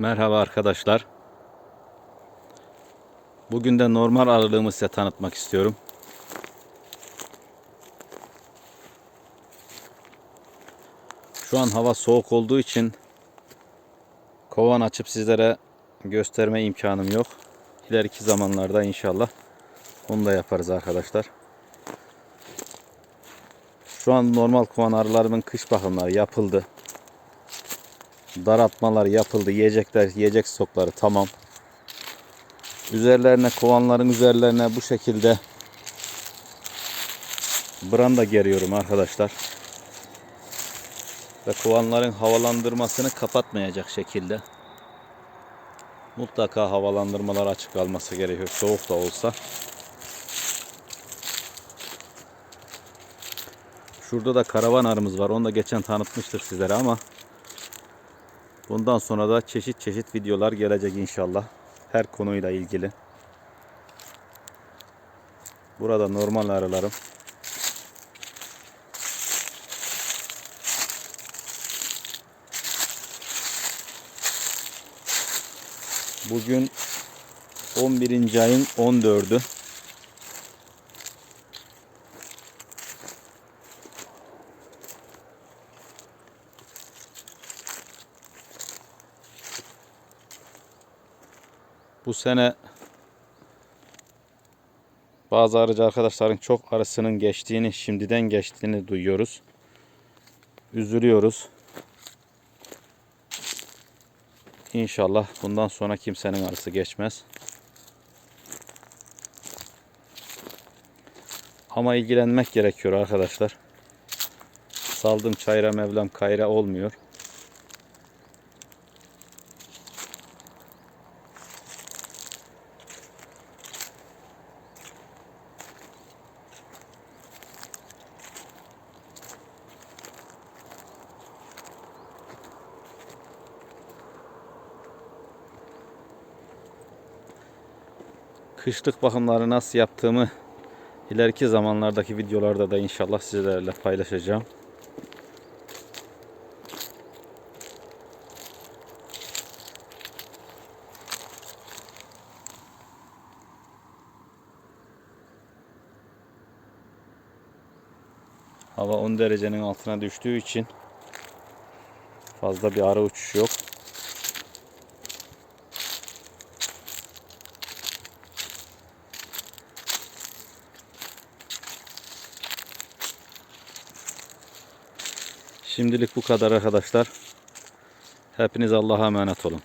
Merhaba arkadaşlar. Bugün de normal arılığımı size tanıtmak istiyorum. Şu an hava soğuk olduğu için kovan açıp sizlere gösterme imkanım yok. İleriki zamanlarda inşallah onu da yaparız arkadaşlar. Şu an normal kovan arılarımın kış bakımları yapıldı. Daraltmalar yapıldı. Yiyecekler, yiyecek stokları tamam. Üzerlerine, kovanların üzerlerine bu şekilde branda geriyorum arkadaşlar. Ve kovanların havalandırmasını kapatmayacak şekilde. Mutlaka havalandırmalar açık kalması gerekiyor. Soğuk da olsa. Şurada da karavan arımız var. Onu da geçen tanıtmıştık sizlere ama Bundan sonra da çeşit çeşit videolar gelecek inşallah. Her konuyla ilgili. Burada normal arılarım. Bugün 11. ayın 14'ü. Bu sene bazı arıcı arkadaşların çok arısının geçtiğini, şimdiden geçtiğini duyuyoruz. Üzülüyoruz. İnşallah bundan sonra kimsenin arısı geçmez. Ama ilgilenmek gerekiyor arkadaşlar. Saldım çayra mevlam kayra olmuyor. Kışlık bakımları nasıl yaptığımı ileriki zamanlardaki videolarda da inşallah sizlerle paylaşacağım. Hava 10 derecenin altına düştüğü için fazla bir ara uçuş yok. Şimdilik bu kadar arkadaşlar. Hepiniz Allah'a emanet olun.